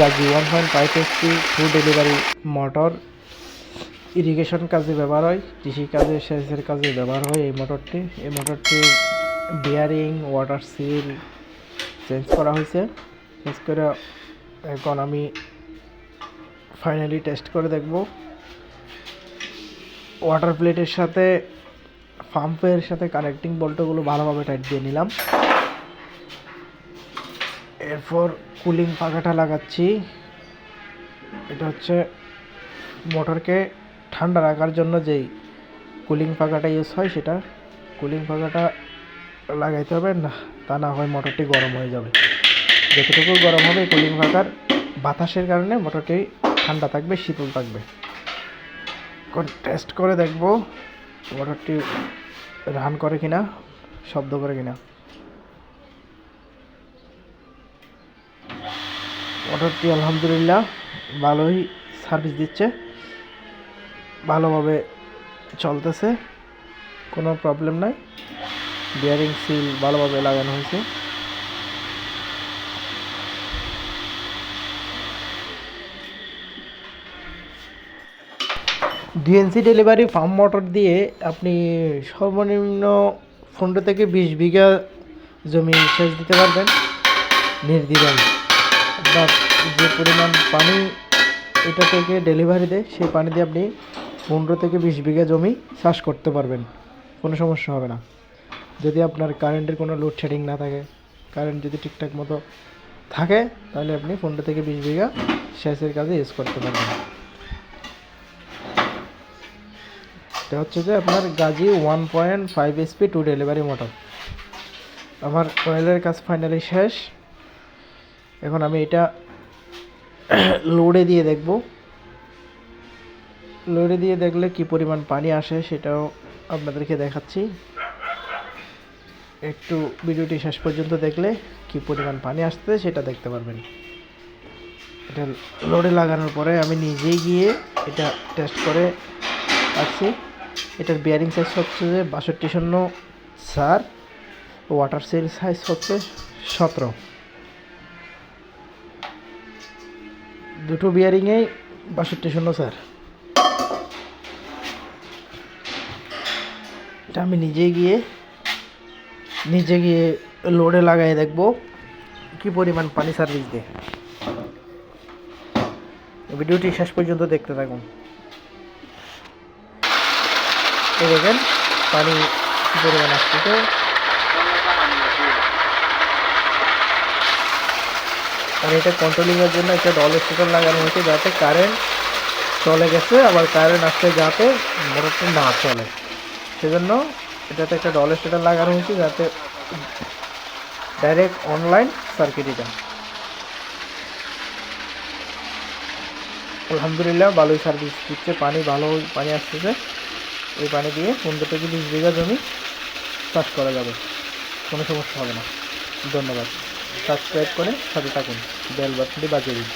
Gazi one point five SP food delivery motor irrigation কাজে ব্যবহার হয়, কৃষি কাজে, সেচের কাজে ব্যবহার হয় এই মোটরটি এই মোটরটি বিয়ারিং ওয়াটার সিল চেঞ্জ করা হয়েছে। চেঞ্জ করে এখন আমি ফাইনালি টেস্ট করে দেখব। ওয়াটার প্লেটের সাথে পাম্পের সাথে কানেক্টিং বল্টগুলো ভালোভাবে টাইট দিয়ে নিলাম। এরপর কুলিং পাখাটা লাগাচ্ছি। এটা হচ্ছে মোটরকে ঠান্ডা রাখার জন্য যেই কুলিং পাখাটা ইউজ হয় সেটা। কুলিং পাখাটা লাগাইতে হবে, না, তা না হয় মোটরটি গরম হয়ে যাবে। যতটুকু গরম হবে কুলিং পাখার বাতাসের কারণে মোটরটি ঠান্ডা থাকবে, শীতল থাকবে। টেস্ট করে দেখব মোটরটি রান করে কিনা, শব্দ করে কিনা। মোটরটি আলহামদুলিল্লাহ ভালোই সার্ভিস দিচ্ছে। ভালোভাবে চলতেছে, কোনো প্রবলেম নাই। বিয়ারিং সিল ভালোভাবে লাগানো হয়েছে। ডিএনসি ডেলিভারি ফার্ম মোটর দিয়ে আপনি সর্বনিম্ন পনেরো থেকে বিশ বিঘা জমি সেচ দিতে পারবেন নির্দ্বিধায় আপনার যে পরিমাণ পানি এটা থেকে ডেলিভারি দেয়, সেই পানি দিয়ে আপনি পনেরো থেকে বিশ বিঘা জমি চাষ করতে পারবেন। কোনো সমস্যা হবে না। যদি আপনার কারেন্টের কোনো লোডশেডিং না থাকে কারেন্ট যদি ঠিকঠাক মতো থাকে, তাহলে আপনি পনেরো থেকে বিশ বিঘা সেচের কাজে ইউজ করতে পারবেন। এটা হচ্ছে যে আপনার Gazi one point five SP two delivery motor আমার অয়েলের কাজ ফাইনালি শেষ। এখন আমি এটা লোডে দিয়ে দেখব। লোডে দিয়ে দেখলে কি পরিমাণ পানি আসে সেটাও আপনাদেরকে দেখাচ্ছি। একটু ভিডিওটি শেষ পর্যন্ত দেখলে কি পরিমাণ পানি আসতে সেটা দেখতে পারবেন। এটা লোডে লাগানোর পরে আমি নিজেই গিয়ে এটা টেস্ট করে আসছি এটার বিয়ারিং সাইজ হচ্ছে যে বাষট্টি শূন্য চার ওয়াটার সেল সাইজ হচ্ছে সতেরো। দুটো বিয়ারিংয়েই বাষট্টি শূন্য, স্যার। এটা আমি নিজে গিয়ে নিজে গিয়ে লোডে লাগাই দেখব কি পরিমাণ পানি সার্ভিস দেয়। ভিডিওটি শেষ পর্যন্ত দেখতে থাকুন। দেখেন, পানি কি পরিমাণ আসতেছে আর এটা কন্ট্রোলিংয়ের জন্য একটা ডল স্টিকার লাগানো হয়েছে যাতে কারেন্ট চলে গেছে, আবার কারেন্ট আসতে যাতে মোটরটা না চলে। সেজন্য এটাতে একটা ডল স্টিকার লাগানো হয়েছে যাতে ডাইরেক্ট অনলাইন সার্কিট এটা। আলহামদুলিল্লাহ, ভালোই সার্ভিস দিচ্ছে। পানি ভালো, পানি আসতেছে। এই পানি দিয়ে পনেরো থেকে বিশ বিঘা জমি চাষ করা যাবে। কোনো সমস্যা হবে না। ধন্যবাদ। সাবস্ক্রাইব করে সাথে থাকুন। বেল বাটনটি বাজিয়ে দিন।